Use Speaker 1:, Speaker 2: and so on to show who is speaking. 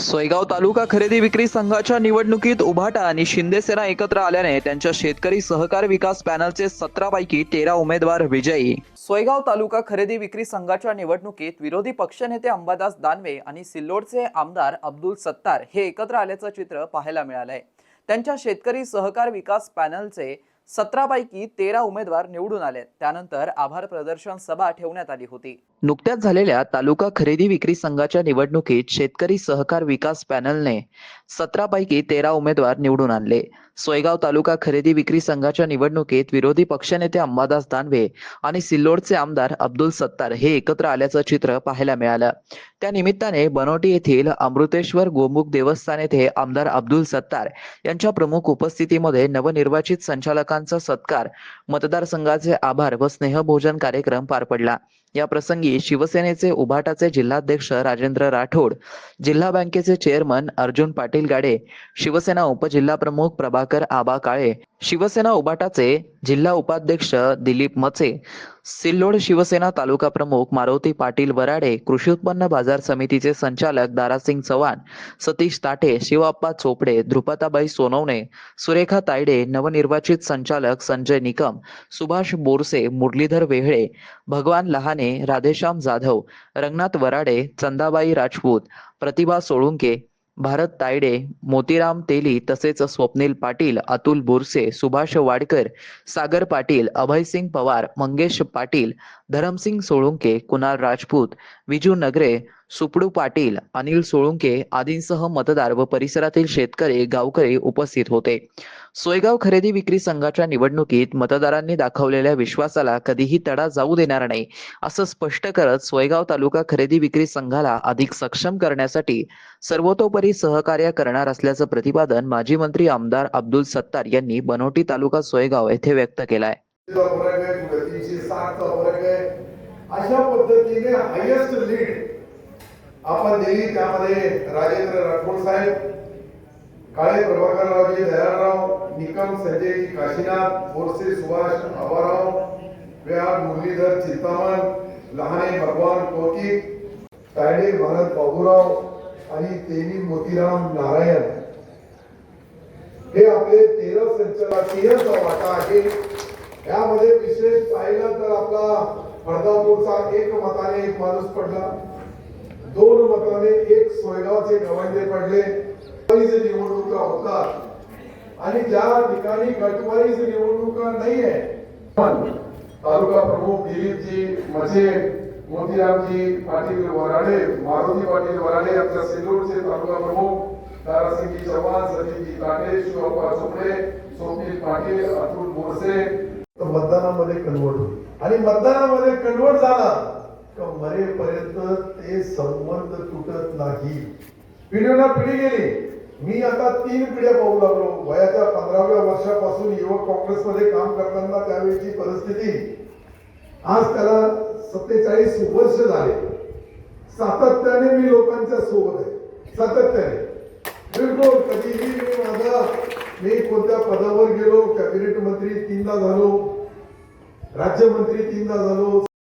Speaker 1: सोयगाव तालुका खरेदी विक्री संघाच्या निवडणुकीत उभाटा आणि शिंदेसेना एकत्र आल्याने त्यांच्या शेतकरी सहकार विकास पॅनलचे सतरा पैकी तेरा उमेदवार विजयी. सोयगाव तालुका खरेदी विक्री संघाच्या निवडणुकीत विरोधी पक्षनेते अंबादास दानवे आणि सिल्लोडचे आमदार अब्दुल सत्तार हे एकत्र आल्याचं चित्र पाहायला मिळालंय. त्यांच्या शेतकरी सहकार विकास पॅनलचे सतरापैकी तेरा उमेदवार निवडून आले. त्यानंतर आभार प्रदर्शन सभा ठेवण्यात आली होती. नुकत्याच झालेल्या तालुका खरेदी विक्री संघाच्या निवडणुकीत शेतकरी सहकार विकास पॅनलने सतरा पैकी तेरा उमेदवार निवडून आणले. सोयगाव तालुका खरेदी विक्री संघाच्या निवडणुकीत विरोधी पक्षनेते अंबादास दानवे आणि सिल्लोडचे आमदार अब्दुल सत्तार हे एकत्र आल्याचं चित्र पाहायला मिळालं. त्या निमित्ताने बनोटी येथील अमृतेश्वर गोमुख देवस्थान येथे आमदार अब्दुल सत्तार यांच्या प्रमुख उपस्थितीमध्ये नवनिर्वाचित संचालकांचा सत्कार मतदारसंघाचे आभार व स्नेहभोजन कार्यक्रम पार पडला. या प्रसंगी शिवसेनेचे उभाटाचे जिल्हाध्यक्ष राजेंद्र राठोड जिल्हा बँकेचे चेअरमन अर्जुन पाटील गाडे शिवसेना उपजिल्हा प्रमुख प्रभाकर आबा काळे शिवसेना उबाटाचे जिल्हा उपाध्यक्ष दिलीप मचे सिल्लोड शिवसेना तालुका प्रमुख मारुती पाटील वराडे कृषी उत्पन्न बाजार समितीचे संचालक दारासिंग चव्हाण सतीश ताठे शिवाप्पा चोपडे ध्रुपताबाई सोनवणे सुरेखा तायडे नवनिर्वाचित संचालक संजय निकम सुभाष बोरसे मुरलीधर वेहळे भगवान लहाने राधेश्याम जाधव रंगनाथ वराडे चंदाबाई राजपूत प्रतिभा सोळुंके भारत तायडे मोतीराम तेली तसेच स्वप्नील पाटील अतुल बोरसे सुभाष वाडकर सागर पाटील अभयसिंग पवार मंगेश पाटील धरमसिंग सोळुंके कुणाल राजपूत विजू नगरे सुपडू पाटील अनिल सोळुंके आदींसह मतदार व परिसरातील शेतकरी गावकरी उपस्थित होते. सोयगाव खरेदी विक्री संघाच्या निवडणुकीत मतदारांनी दाखवलेल्या विश्वासाला कधीही तडा जाऊ देणार नाही असं स्पष्ट करत सोयगाव तालुका खरेदी विक्री संघाला अधिक सक्षम करण्यासाठी सर्वतोपरी सहकार्य करणार असल्याचं प्रतिपादन माजी मंत्री आमदार अब्दुल सत्तार यांनी बनोटी तालुका सोयगाव येथे व्यक्त केलाय.
Speaker 2: अशा पद्धतीने हायेस्ट लीड आपण दिली त्यामध्ये राजेंद्र राठोड साहेब काळे प्रभाकररावजी दयाळराव निकम संजयजी काशीनाथ बोरसे सुभाष आबाराव व्याड मुरलीधर चिंतामण लहाने भगवान कौतिक तायडे भारत बाबूराव आणि तेली मोतीराम नारायण. हे आपले तेरा संचालकीय वाटा आहे. यामध्ये विशेष पाहिलं तर आपला बडदापूरचा एक मताने एक माणूस पडला. दोन मताने एक सोयगावचे गवंडे पडले. गटवारीज निवडणुका होतात. आणि ज्या ठिकाणी गटवारीज निवडणुका नाहीये पण तालुका प्रमुख दिलीपजी मजे मोतीरामजी पाटील वराडे मारुती पाटील वराडे आमच्या सिल्लोडचे तालुका प्रमुख तारासिंगजी चव्हाण सचिनजी काटे शिवप्पा चोपडे स्वप्नील पाटील अतुल बोरसे. मतदानामध्ये कन्वर्ट होईल आणि मतदानामध्ये कन्वर्ट झाला. मरेपर्यंत ते संबंध तुटत नाही. पिढीला पिढी गेली. मी आता तीन पिढ्या पाहू लागलो. वयाच्या पंधराव्या वर्षापासून युवक काँग्रेसमध्ये काम करताना त्यावेळीची परिस्थिती. आज त्याला सत्तेचाळीस वर्ष झाले. सातत्याने मी लोकांच्या सोबत आहे. सातत्याने. बिलकुल कधीही मी माझा मी कोणत्या पदावर गेलो कॅबिनेट मंत्री तीनदा झालो राज्यमंत्री तीनदा झालो